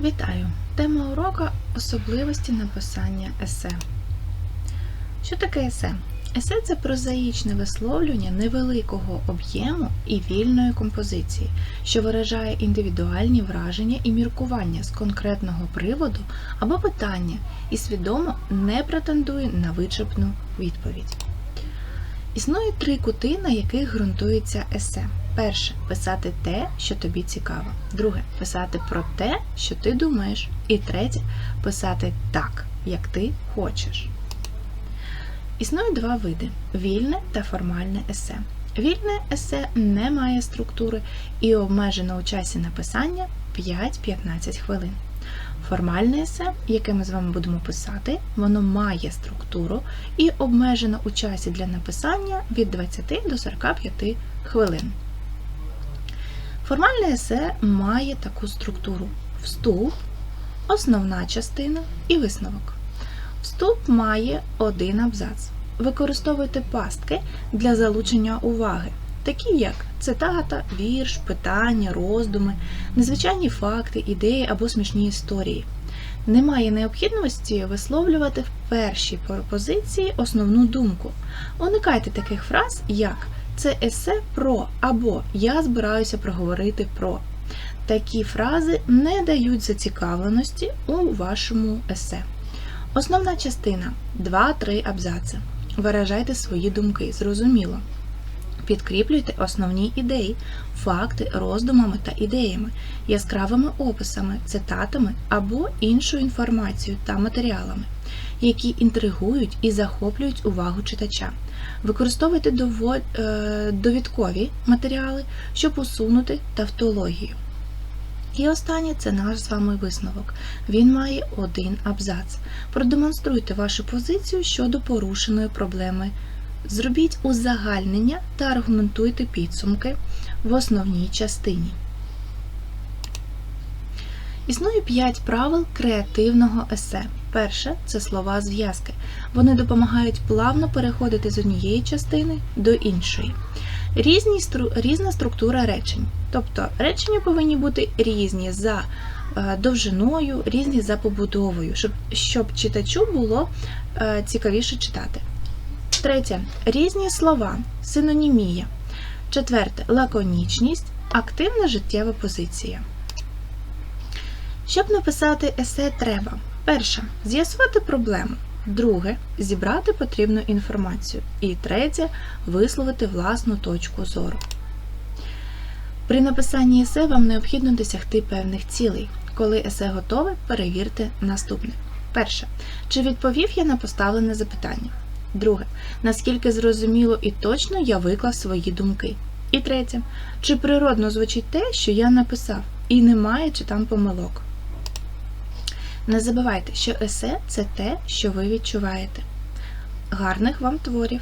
Вітаю! Тема уроку особливості написання есе. Що таке есе? Есе це прозаїчне висловлювання невеликого об'єму і вільної композиції, що виражає індивідуальні враження і міркування з конкретного приводу або питання і свідомо не претендує на вичерпну відповідь. Існує три кути, на яких ґрунтується есе. Перше писати те, що тобі цікаво. Друге писати про те, що ти думаєш. І третє писати так, як ти хочеш. Існує два види: вільне та формальне есе. Вільне есе не має структури і обмежено у часі написання 5-15 хвилин. Формальне есе, яке ми з вами будемо писати, воно має структуру і обмежено у часі для написання від 20 до 45 хвилин. Формальне есе має таку структуру: вступ, основна частина і висновок. Вступ має один абзац. Використовуйте пастки для залучення уваги, такі як цитата, вірш, питання, роздуми, незвичайні факти, ідеї або смішні історії. Немає необхідності висловлювати в першій пропозиції основну думку. Уникайте таких фраз, як це есе про або я збираюся проговорити про. Такі фрази не дають зацікавленості у вашому есе. Основна частина 2-3 абзаци. Виражайте свої думки, зрозуміло. Підкріплюйте основні ідеї, факти роздумами та ідеями, яскравими описами, цитатами або іншою інформацією та матеріалами, які інтригують і захоплюють увагу читача. Використовуйте е, довідкові матеріали, щоб усунути тавтологію. І останнє це наш з вами висновок. Він має один абзац. Продемонструйте вашу позицію щодо порушеної проблеми. Зробіть узагальнення та аргументуйте підсумки в основній частині. Існує 5 правил креативного есе. Перше це слова зв'язки. Вони допомагають плавно переходити з однієї частини до іншої. Різні, різна структура речень. Тобто речення повинні бути різні за е, довжиною, різні за побудовою, щоб, щоб читачу було е, цікавіше читати. Третє. Різні слова, синонімія. Четверте лаконічність, активна життєва позиція. Щоб написати есе, треба перше з'ясувати проблему. Друге зібрати потрібну інформацію. І третє висловити власну точку зору. При написанні есе вам необхідно досягти певних цілей. Коли есе готове, перевірте наступне. Перше. Чи відповів я на поставлене запитання? Друге. Наскільки зрозуміло і точно я виклав свої думки? І третє. Чи природно звучить те, що я написав, і немає чи там помилок? Не забувайте, що есе це те, що ви відчуваєте. Гарних вам творів!